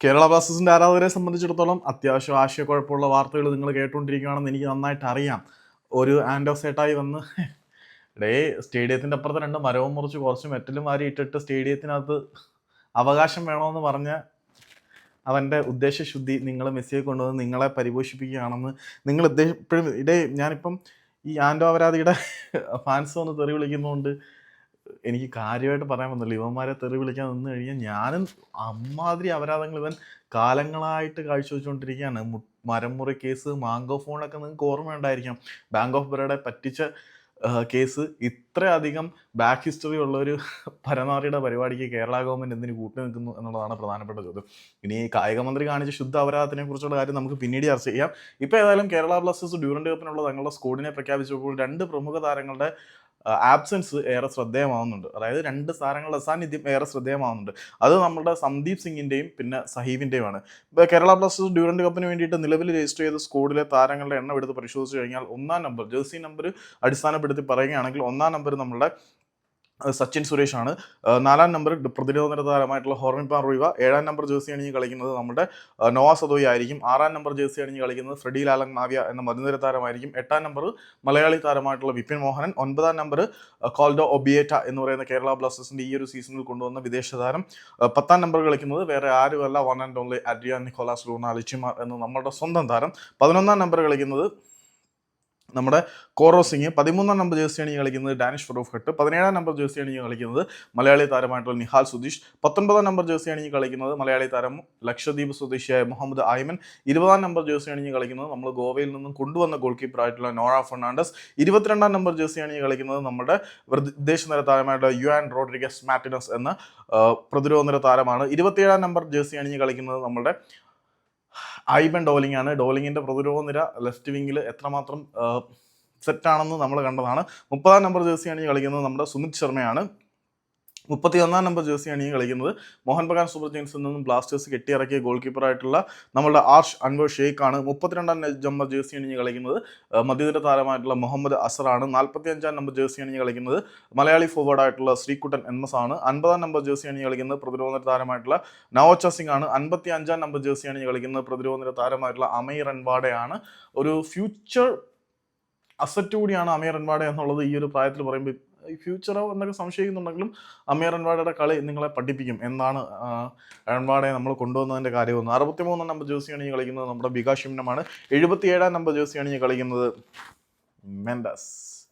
കേരള ബ്ലാസ്റ്റേഴ്സിന്റെ ആരാധകരെ സംബന്ധിച്ചിടത്തോളം അത്യാവശ്യം ആശയക്കുഴപ്പമുള്ള വാർത്തകൾ നിങ്ങൾ കേട്ടുകൊണ്ടിരിക്കുകയാണെന്ന് എനിക്ക് നന്നായിട്ട് അറിയാം. ഒരു ആൻഡോസേട്ടായി വന്ന് ഡേ സ്റ്റേഡിയത്തിന്റെ അപ്പുറത്ത് രണ്ട് മരവും മുറിച്ച് കുറച്ച് മെറ്റലും വാരി ഇട്ടിട്ട് സ്റ്റേഡിയത്തിനകത്ത് അവകാശം വേണമെന്ന് പറഞ്ഞ അവന്റെ ഉദ്ദേശശുദ്ധി നിങ്ങൾ മെസ്സിയെ കൊണ്ടുവന്ന് നിങ്ങളെ പരിപോഷിപ്പിക്കുകയാണെന്ന് നിങ്ങൾ ഇപ്പോഴും ഇടേ ഞാനിപ്പം ഈ ആൻഡോ അപരാധിയുടെ ഫാൻസ് വന്ന് തെറി വിളിക്കുന്നതുകൊണ്ട് എനിക്ക് കാര്യമായിട്ട് പറയാൻ വന്നില്ല ഇവന്മാരെ തെറി വിളിക്കാൻ നിന്ന് കഴിഞ്ഞാൽ ഞാനും അമ്മാതിരി അപരാധങ്ങൾ ഇവൻ കാലങ്ങളായിട്ട് കാഴ്ചവെച്ചുകൊണ്ടിരിക്കുകയാണ്. മരംമുറി കേസ് മാങ്കോ ഫോണൊക്കെ നിങ്ങൾക്ക് ഓർമ്മയുണ്ടായിരിക്കാം ബാങ്ക് ഓഫ് ബറോഡയെ പറ്റിച്ച കേസ് ഇത്രയധികം ബാക്ക് ഹിസ്റ്ററി ഉള്ള ഒരു പരനാറിയുടെ പരിപാടിക്ക് കേരള ഗവൺമെന്റ് എന്തിനു കൂട്ടി നിൽക്കുന്നു എന്നുള്ളതാണ് പ്രധാനപ്പെട്ട ചോദ്യം. ഇനി കായികമന്ത്രി കായിക മന്ത്രി കാണിച്ച ശുദ്ധ അപരാധത്തിനെ കുറിച്ചുള്ള കാര്യം നമുക്ക് പിന്നീട് ചർച്ച ചെയ്യാം. ഇപ്പോൾ ഏതായാലും കേരള ബ്ലാസ്റ്റേഴ്സ് ഡ്യൂറന്റ് കപ്പിനുള്ള തങ്ങളുടെ സ്കോഡിനെ പ്രഖ്യാപിച്ചപ്പോൾ രണ്ട് പ്രമുഖ താരങ്ങളുടെ ആബ്സെൻസ് ഏറെ ശ്രദ്ധേയമാവുന്നുണ്ട്. അതായത് രണ്ട് താരങ്ങളുടെ സാന്നിധ്യം ഏറെ ശ്രദ്ധേയമാവുന്നുണ്ട്. അത് നമ്മുടെ സന്ദീപ് സിംഗിന്റെയും പിന്നെ സഹീബിന്റെയുമാണ് കേരള ബ്ലാസ്റ്റേഴ്സ് ഡ്യൂറന്റ് കപ്പിന് വേണ്ടിയിട്ട് നിലവിൽ രജിസ്റ്റർ ചെയ്ത സ്കോഡിലെ താരങ്ങളുടെ എണ്ണം എടുത്ത് പരിശോധിച്ച് കഴിഞ്ഞാൽ ഒന്നാം നമ്പർ ജേഴ്സി നമ്പർ അടിസ്ഥാനപ്പെടുത്തി പറയുകയാണെങ്കിൽ ഒന്നാം നമ്പർ നമ്മുടെ സച്ചിൻ സുരേഷ് ആണ് നാലാം നമ്പർ പ്രതിരോധ താരമായിട്ടുള്ള ഹോർമിപ്പാൻ റോയിവ ഏഴാം നമ്പർ ജേഴ്സി അണിഞ്ഞ് കളിക്കുന്നത് നമ്മുടെ നോവാ സദോയി ആയിരിക്കും. ആറാം നമ്പർ ജേഴ്സി അണിഞ്ഞ് കളിക്കുന്നത് ഫ്രെഡി ലാലങ് മാവിയ എന്ന മധുനിര താരമായിരിക്കും. എട്ടാം നമ്പർ മലയാളി താരമായിട്ടുള്ള വിപിൻ മോഹനൻ. ഒൻപതാം നമ്പർ കോൾഡോ ഒബിയേറ്റ എന്ന് പറയുന്ന കേരള ബ്ലാസ്റ്റേഴ്സിന്റെ ഈ ഒരു സീസണിൽ കൊണ്ടുവന്ന വിദേശ താരം. പത്താം നമ്പർ കളിക്കുന്നത് വേറെ ആരുമല്ല one and only Adrian Nicolas Luna ലിച്ചിമാർ എന്ന നമ്മുടെ സ്വന്തം താരം. പതിനൊന്നാം നമ്പർ കളിക്കുന്നത് നമ്മുടെ കോറോ സിംഗ് പതിമൂന്നാം നമ്പർ ജേഴ്സി ഈ കളിക്കുന്നത് ഡാനിഷ് ഫറൂഫ് ഹട്ട് പതിനേഴാം നമ്പർ ജേഴ്സി ഈ കളിക്കുന്നത് മലയാളി താരമായിട്ടുള്ള നിഹാൽ സുധീഷ് പത്തൊൻപതാം നമ്പർ ജേഴ്സി അണിഞ്ഞ് കളിക്കുന്നത് മലയാളി താരം ലക്ഷദ്വീപ് സ്വദേശിയായ മുഹമ്മദ് ആയ്മൻ ഇരുപതാം നമ്പർ ജേഴ്സി അണിഞ്ഞ് കളിക്കുന്നത് നമ്മൾ ഗോവയിൽ നിന്നും കൊണ്ടുവന്ന ഗോൾ കീപ്പർ ആയിട്ടുള്ള നോറ ഫെർണാണ്ടസ് ഇരുപത്തിരണ്ടാം നമ്പർ ജേഴ്സി അണിഞ്ഞ് കളിക്കുന്നത് നമ്മുടെ വിദേശ നിര താരമായിട്ടുള്ള യു ആൻഡ് റോഡ്രിഗസ് മാറ്റിനസ് എന്ന പ്രതിരോധ നിര താരമാണ്. ഇരുപത്തിയേഴാം നമ്പർ ജേഴ്സി അണിഞ്ഞ് കളിക്കുന്നത് നമ്മുടെ ഐബൻ ഡോലിംഗ് ആണ്. ഡോലിങ്ങിന്റെ പ്രതിരോധ നിര ലെഫ്റ്റ് വിങ്ങിൽ എത്രമാത്രം സെറ്റാണെന്ന് നമ്മൾ കണ്ടതാണ്. മുപ്പതാം നമ്പർ ജേഴ്സിയാണ് ഈ കളിക്കുന്നത് നമ്മുടെ സുമിത് ശർമ്മയാണ്. മുപ്പത്തി ഒന്നാം നമ്പർ ജേഴ്സി ഈ കളിക്കുന്നത്. മോഹൻ ബഗാൻ സൂപ്പർ ജെയിൻസിൽ നിന്നും ബ്ലാസ്റ്റേഴ്സ് കെട്ടിയിറക്കിയ ഗോൾ കീപ്പറായിട്ടുള്ള നമ്മുടെ ആർഷ് അൻവർ ഷെയ്ഖ് ആണ്. മുപ്പത്തിരണ്ടാം നമ്പർ ജേഴ്സി അണിഞ്ഞ് കളിക്കുന്നത്. മധ്യനിര താരമായിട്ടുള്ള മുഹമ്മദ് അസറാണ് നാൽപ്പത്തി അഞ്ചാം നമ്പർ ജേഴ്സി അണിഞ്ഞ് കളിക്കുന്നത്. മലയാളി ഫോർവേഡ് ആയിട്ടുള്ള ശ്രീകുട്ടൻ എം എസ് ആണ്. അൻപതാം നമ്പർ ജേഴ്സി അണിഞ്ഞ് കളിക്കുന്നത്. പ്രതിരോധ താരമായിട്ടുള്ള നവോച്ച സിംഗ് ആണ്. അൻപത്തി അഞ്ചാം നമ്പർ ജേഴ്സി അണിഞ്ഞ് കളിക്കുന്നത്. പ്രതിരോധ താരമായിട്ടുള്ള അമീർ അൻവാഡയാണ് ഒരു ഫ്യൂച്ചർ അസറ്റ് കൂടിയാണ് അമീർ അൻവാഡ എന്നുള്ളത് ഈ ഒരു പ്രായത്തിൽ പറയുമ്പോൾ ഈ ഫ്യൂച്ചറോ എന്നൊക്കെ സംശയിക്കുന്നുണ്ടെങ്കിലും അമീർ അൻവാഡയുടെ കളി നിങ്ങളെ പഠിപ്പിക്കും എന്നാണ് അൻവാഡയെ നമ്മൾ കൊണ്ടുവന്നതിന്റെ കാര്യമൊന്നും. അറുപത്തി മൂന്നാം നമ്പർ ജേഴ്സി അണിഞ്ഞ് കളിക്കുന്നത്. നമ്മുടെ ബികാഷിംനമാണ് എഴുപത്തി ഏഴാം നമ്പർ ജേഴ്സി അണിഞ്ഞ് കളിക്കുന്നത്. Mendes.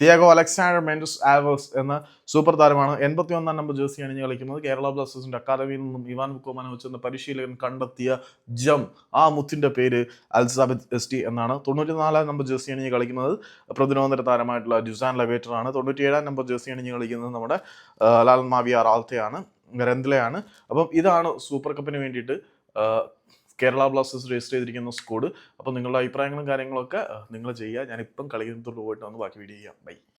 Tiago Alexander Mendes Alves എന്ന സൂപ്പർ താരമാണ്. എൺപത്തി ഒന്നാം നമ്പർ ജേഴ്സി അണിഞ്ഞ് കളിക്കുന്നത്. കേരള ബ്ലാസ്റ്റേഴ്സിന്റെ അക്കാദമിയിൽ നിന്നും ഇവാൻ ബുക്കോമാനോവിച്ച് എന്ന പരിശീലകൻ കണ്ടെത്തിയ ജം. ആ മുത്തിന്റെ പേര് അൽസാബത്ത് എസ് ടി എന്നാണ്. തൊണ്ണൂറ്റി നാലാം നമ്പർ ജേഴ്സി അണിഞ്ഞ് കളിക്കുന്നത്. പ്രതിരോധന താരമായിട്ടുള്ള ജുസാൻ ലവേറ്റർ ആണ്. തൊണ്ണൂറ്റി ഏഴാം നമ്പർ ജേഴ്സി അണിഞ്ഞ് കളിക്കുന്നത് നമ്മുടെ ലാൽ മാവിയ റാൽത്തയാണ് രന്തിലയാണ് അപ്പം ഇതാണ് സൂപ്പർ കപ്പിന് വേണ്ടിയിട്ട് കേരള ബ്ലാസ്റ്റേഴ്സ് രജിസ്റ്റർ ചെയ്തിരിക്കുന്ന സ്കോഡ് അപ്പോൾ നിങ്ങളുടെ അഭിപ്രായങ്ങളും കാര്യങ്ങളൊക്കെ നിങ്ങൾ ചെയ്യുക. ഞാനിപ്പം കളിക്കുന്നതോട് പോയിട്ട് വന്ന് ബാക്കി വീഡിയോ ചെയ്യാം. ബൈ